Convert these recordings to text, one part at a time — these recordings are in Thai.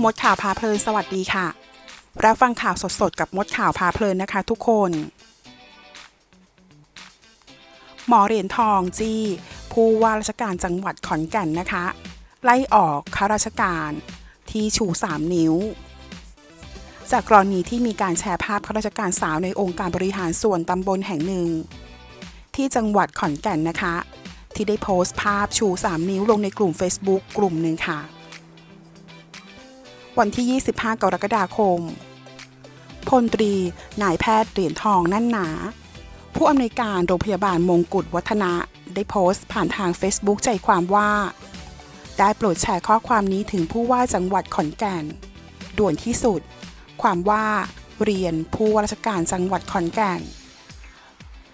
มดข่าวพาเพลินสวัสดีค่ะ รับฟังข่าวสดๆ กับมดข่าวพาเพลินนะคะทุกคน หมอเหรียญทองจี้ ผู้ว่าราชการจังหวัดขอนแก่นนะคะ ไล่ออกข้าราชการที่ชู 3 นิ้ว จากกรณีที่มีการแชร์ภาพข้าราชการสาวในองค์การบริหารส่วนตำบลแห่งหนึ่ง ที่จังหวัดขอนแก่นนะคะ ที่ได้โพสต์ภาพชู 3 นิ้วลงในกลุ่ม Facebook กลุ่มหนึ่งค่ะ วันที่ 25 กรกฎาคม พลตรี นายแพทย์เหรียญทองนั่นหนา ผู้อำนวยการโรงพยาบาลมงกุฎวัฒนะได้โพสต์ผ่านทาง Facebook ใจความว่า ได้โปรดแชร์ข้อความนี้ถึงผู้ว่าจังหวัดขอนแก่น ด่วนที่สุด ความว่าเรียนผู้ว่าราชการจังหวัดขอนแก่น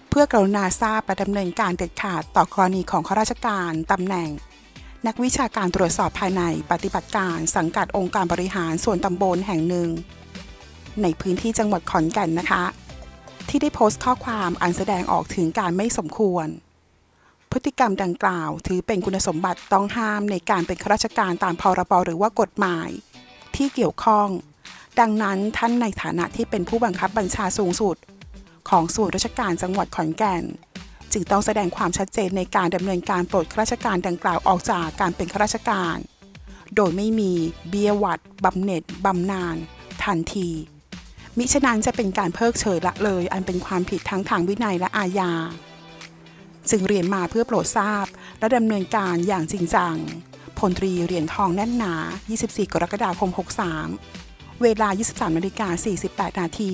เพื่อกรุณาทราบและดำเนินการเด็ดขาดต่อกรณีของข้าราชการตำแหน่ง นักวิชาการตรวจสอบภายในปฏิบัติการสังกัดองค์การบริหารส่วนตำบลแห่งหนึ่ง ในพื้นที่จังหวัดขอนแก่นนะคะ ที่ได้โพสต์ข้อความอันแสดงออกถึงการไม่สมควร พฤติกรรมดังกล่าว ถือเป็นคุณสมบัติต้องห้ามในการเป็นข้าราชการตามพรบหรือว่ากฎหมาย ที่เกี่ยวข้อง ดังนั้นท่านในฐานะที่เป็นผู้บังคับบัญชาสูงสุด ของส่วนราชการจังหวัดขอนแก่น จึงต้องแสดงความชัดเจนในการดำเนินการปลดข้าราชการดังกล่าวออกจากการเป็นข้าราชการ โดยไม่มีเบี้ยวัดบำเหน็จบำนาญทันที มิฉะนั้นจะเป็นการเพิกเฉยละเลย อันเป็นความผิดทั้งทางวินัยและอาญาจึงเรียนมาเพื่อโปรดทราบ และดำเนินการอย่างจริงจังพลตรีเหรียญทองแน่นหนา 24 กรกฎาคม 63 เวลา 23นาฬิกา48 นาที